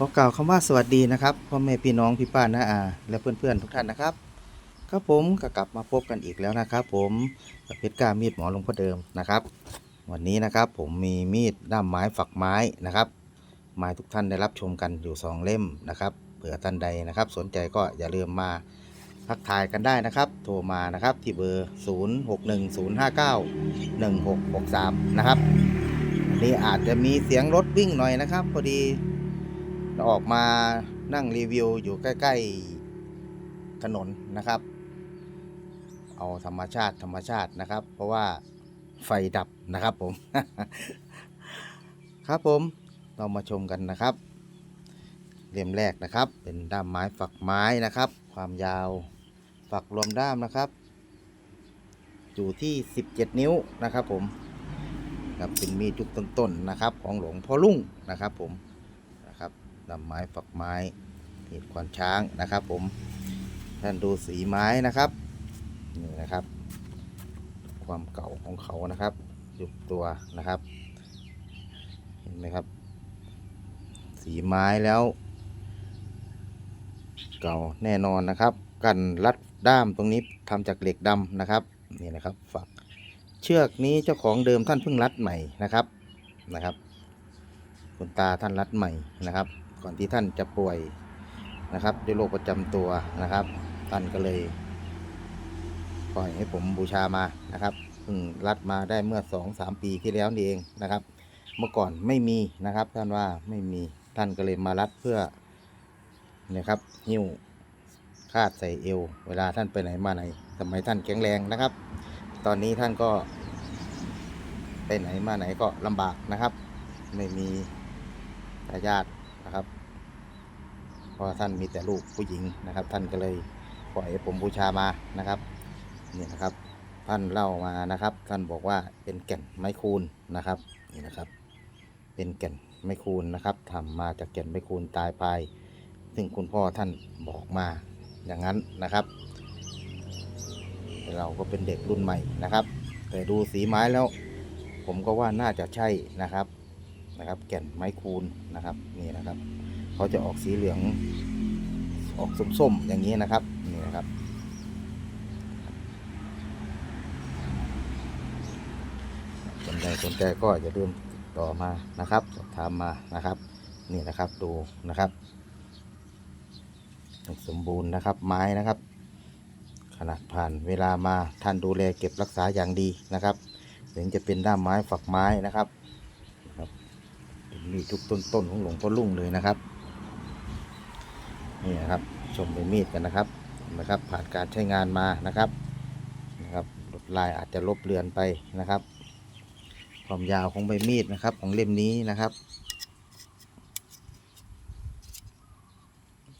ขอกล่าวคำว่าสวัสดีนะครับพ่อแม่พี่น้องพี่ป้าน้าอา และเพื่อนๆทุกท่านนะครับ ครับผมก็กลับมาพบกันอีกแล้วนะครับ ผมกับเพชรกล้ามีดหมอหลวงพ่อเดิมนะครับ วันนี้นะครับผมมีมีดด้ามไม้ฝักไม้นะครับไม้ทุกท่านได้รับชมกันอยู่สองเล่มนะครับเผื่อท่านใดนะครับ สนใจก็อย่าลืมมาทักทายกันได้นะครับ โทรมานะครับที่เบอร์ 0610591663 นะครับนนี้อาจจะมีเสียงรถวิ่งหน่อยนะครับ พอดี ออกมานั่งรีวิวอยู่ใกล้ ๆถนนนะครับ เอาธรรมชาติธรรมชาตินะครับ เพราะว่าไฟดับนะครับผม ครับผมเรามาชมกันนะครับ เล่มแรกนะครับ เป็นด้ามไม้ฝักไม้นะครับ ความยาวฝักรวมด้ามนะครับ อยู่ที่ 17 นิ้วนะครับผมครับเป็นมีดยุคต้นๆนะครับ ของหลวงพ่อลุ่งนะครับผม ลำไม้ฝักไม้เหีดขวานช้างนะครับ ผมท่านดูสีไม้นะครับนี่นะครับ ความเก่าของเขานะครับยุบตัวนะครับ เห็นไหมครับ สีไม้แล้ว เก่าแน่นอนนะครับ กันรัดด้ามตรงนี้ทำจากเหล็กดำนะครับนี่นะครับฝักเชือกนี้เจ้าของเดิมท่านเพิ่งรัดใหม่นะครับนะครับ คุณตาท่านรัดใหม่นะครับ ก่อนที่ท่านจะป่วยนะครับด้วยโรคประจำตัวนะครับ ท่านก็เลยปล่อยให้ผมบูชามานะครับเพิ่งรัดมาได้เมื่อสองสามปีที่แล้วนี่เองนะครับ เมื่อก่อนไม่มีนะครับ ท่านว่าไม่มีท่านก็เลยมารัดเพื่อนะครับหิ้วคาดใส่เอว เวลาท่านไปไหนมาไหนสมัยท่านแข็งแรงนะครับ ตอนนี้ท่านก็ ไปไหนมาไหนก็ลำบากนะครับ ไม่มีทายาท นะครับ เพราะท่านมีแต่ลูกผู้หญิงนะครับ ท่านก็เลยปล่อยผมบูชามานะครับนี่นะครับ ท่านเล่ามานะครับ ท่านบอกว่าเป็นแก่นไม้คูนนะครับนี่นะครับ เป็นแก่นไม้คูนนะครับทำมาจากแก่นไม้คูนตายไปซึ่งคุณพ่อท่านบอกมาอย่างนั้นนะครับ เราก็เป็นเด็กรุ่นใหม่นะครับ แต่ดูสีไม้แล้ว ผมก็ว่าน่าจะใช่นะครับ นะครับ แก่นไม้คูนนะครับนี่นะครับเขาจะออกสีเหลืองออกส้มๆอย่างนี้นะครับนี่นะครับสนใจสนใจก็อย่าลืมต่อมานะครับสอบถามมานะครับ นี่นะครับดูนะครับสมบูรณ์นะครับไม้นะครับ ขนาดผ่านเวลามาท่านดูแลเก็บรักษาอย่างดีนะครับ ถึงจะเป็นด้ามไม้ฝักไม้นะครับ มีทุกต้นต้นของหลวงพ่อลุ่งเลยนะครับ นี่นะครับ ชมเป็นมีดกันนะครับนไหมครับ ผ่านการใช้งานมานะครับนะครับลดลายอาจจะลบเลือนไปนะครับ ความยาวของใบมีดนะครับ ของเล่มนี้นะครับ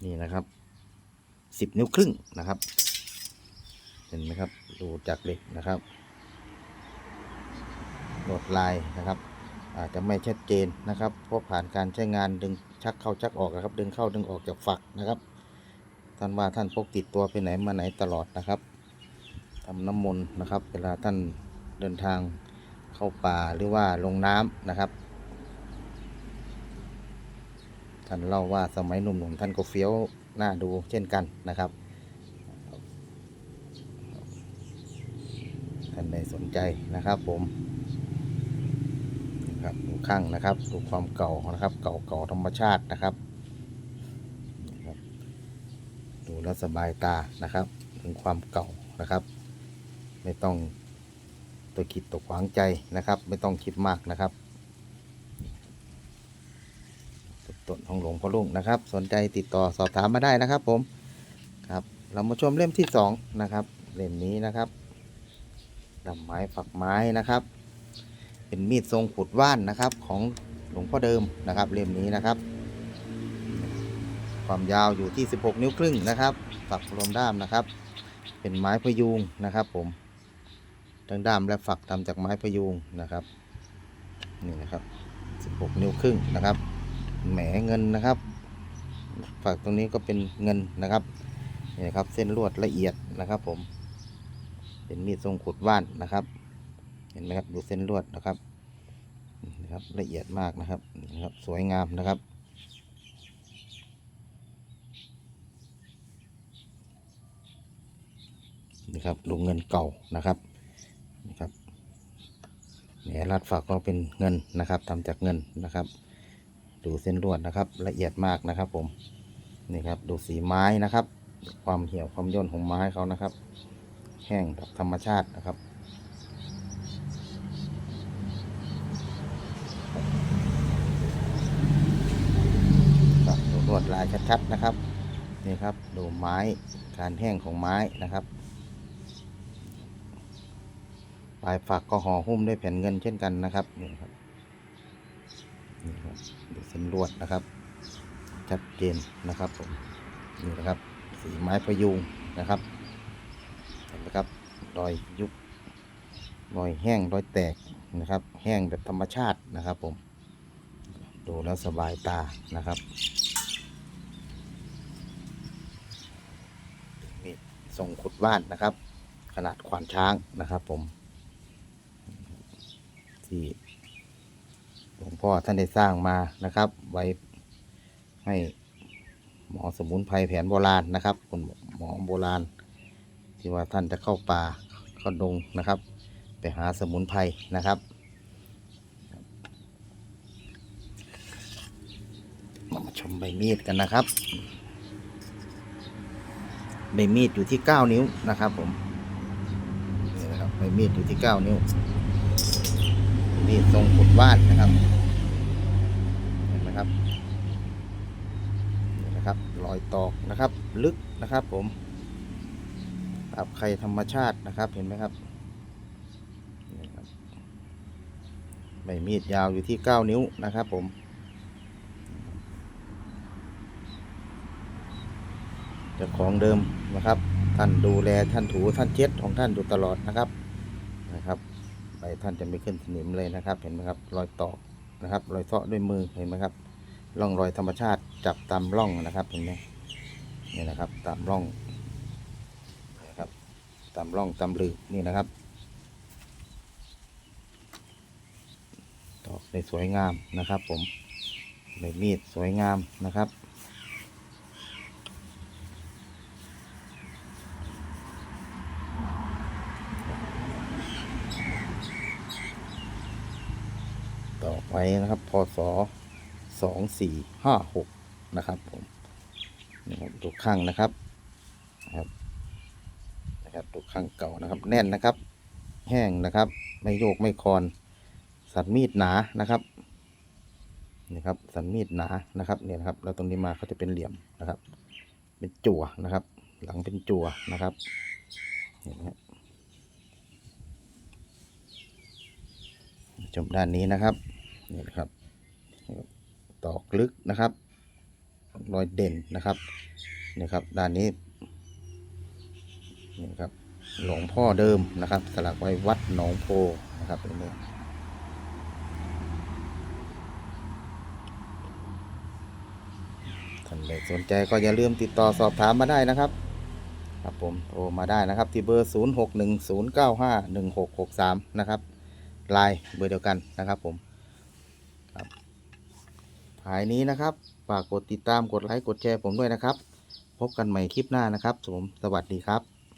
นี่นะครับสิบนิ้วครึ่งนะครับ เห็นไหมครับ ดูจากเหล็กนะครับลวดลายนะครับ อาจจะไม่ชัดเจนนะครับ เพราะผ่านการใช้งานดึงชักเข้าชักออกนะครับ ดึงเข้าดึงออกจากฝักนะครับ ท่านว่าท่านพกติดตัวไปไหนมาไหนตลอดนะครับทำน้ำมนต์นะครับ เวลาท่านเดินทางเข้าป่าหรือว่าลงน้ำนะครับ ท่านเล่าว่าสมัยหนุ่มๆท่านก็เฟี้ยวหน้าดูเช่นกันนะครับท่านใดสนใจนะครับผม ครับดูข้างนะครับดูความเก่านะครับ เก่าเก่าธรรมชาตินะครับ ดูแลสบายตานะครับ ถึงความเก่านะครับ ไม่ต้องตัวคิดตกขวางใจนะครับ ไม่ต้องคิดมากนะครับต้นของหลวงพ่อลุงนะครับ สนใจติดต่อสอบถามมาได้นะครับ ผมครับ เรามาชมเล่มที่สองนะครับเล่มนี้นะครับดำไม้ฝักไม้นะครับ เป็นมีดทรงขุดว่านนะครับ ของหลวงพ่อเดิมนะครับเล่มนี้นะครับ ความยาวอยู่ที่ 16 นิ้วครึ่งนะครับฝักรวมด้ามนะครับ เป็นไม้พยุงนะครับ ผมทั้งด้ามและฝักทำจากไม้พยุงนะครับนี่นะครับ 16 นิ้วครึ่งนะครับแหมเงินนะครับ ฝักตรงนี้ก็เป็นเงินนะครับนี่นะครับเส้นลวดละเอียดนะครับ ผม เป็นมีดทรงขุดว่านนะครับ ห็นไหมครับดูเส้นลวดนะครับนะครับละเอียดมากนะครับนะครับ สวยงามนะครับนะครับลงเงินเก่านะครับนะครับแหนรัดฝากก็เป็นเงินนะครับ ทำจากเงินนะครับ ดูเส้นลวดนะครับ ละเอียดมากนะครับ ผมนี่ครับดูสีไม้นะครับ ความเหี่ยวความย่นของไม้เขานะครับ แห้งแบบธรรมชาตินะครับ วดลายชัดๆนะครับนี่ครับดูไม้การแห้งของไม้นะครับปลายฝักก็ห่อหุ้มด้วยแผ่นเงินเช่นกันนะครับนี่ครับนี่ครับดูเส้นลวดนะครับชัดเจนนะครับผมนี่นะครับสีไม้พยุงนะครับเห็นไหมครับรอยยุบรอยแห้งรอยแตกนะครับ แห้งแบบธรรมชาตินะครับผมดูแล้วสบายตานะครับมีด ทรงขุดบ้านนะครับ ขนาดขวานช้างนะครับ ผม ที่หลวงพ่อท่านได้สร้างมานะครับ ไว้ให้หมอสมุนไพรแผนโบราณนะครับคุณหมอโบราณ ที่ว่าท่านจะเข้าป่าเข้าดงนะครับ ไปหาสมุนไพรนะครับมาชมใบมีดกันนะครับ ใบมีดอยู่ที่ 9 นิ้วนะครับผมนี่นะครับใบมีดอยู่ที่ 9 นิ้วมีดทรงขุดวาดนะครับเห็นไหมครับนี่นะครับรอยตอกนะครับ ลึกนะครับผมตับไข่ธรรมชาตินะครับเห็นไหมครับนี่ครับใบมีดยาวอยู่ที่ 9 นิ้วนะครับผม เจ้าของเดิมนะครับ ท่านดูแลท่านถูท่านเช็ดของท่านอยู่ตลอดนะครับนะครับใบท่านจะไม่ขึ้นสนิมเลยนะครับ เห็นไหมครับรอยตอกนะครับ รอยเซาะด้วยมือเห็นไหมครับร่องรอยธรรมชาติจับตามร่องนะครับเห็นไหมนี่นะครับตามร่องนะครับตามร่องตามหลืบนี่นะครับตอกได้สวยงามนะครับ ผมใบมีดสวยงามนะครับ ต่อไปนะครับ พศสองสี่ห้าหกนะครับผมนี่ครับดูข้างนะครับนะครับนะครับดูข้างเก่านะครับ แน่นนะครับ แห้งนะครับ ไม่โยกไม่คลอน สันมีดหนานะครับนี่ครับสันมีดหนานะครับเนี่ยครับแล้วตรงนี้มาเขาจะเป็นเหลี่ยมนะครับ เป็นจั่วนะครับ หลังเป็นจั่วนะครับเห็นไหมครับชมด้านนี้นะครับ นี่นะครับตอกลึกนะครับ รอยเด่นนะครับนี่ครับด้านนี้นี่ครับหลวงพ่อเดิมนะครับ สลักไว้วัดหนองโพนะครับตรงนี้ท่านใดสนใจก็อย่าลืมติดต่อสอบถามมาได้นะครับ ครับผมโทรมาได้นะครับ ที่เบอร์ 0 6 1 0 9 5 1 6 6 3 นะครับไลน์เบอร์เดียวกันนะครับผม ครับภายนี้นะครับฝากกดติดตามกดไลค์กดแชร์ผมด้วยนะครับ พบกันใหม่คลิปหน้านะครับผมสวัสดีครับ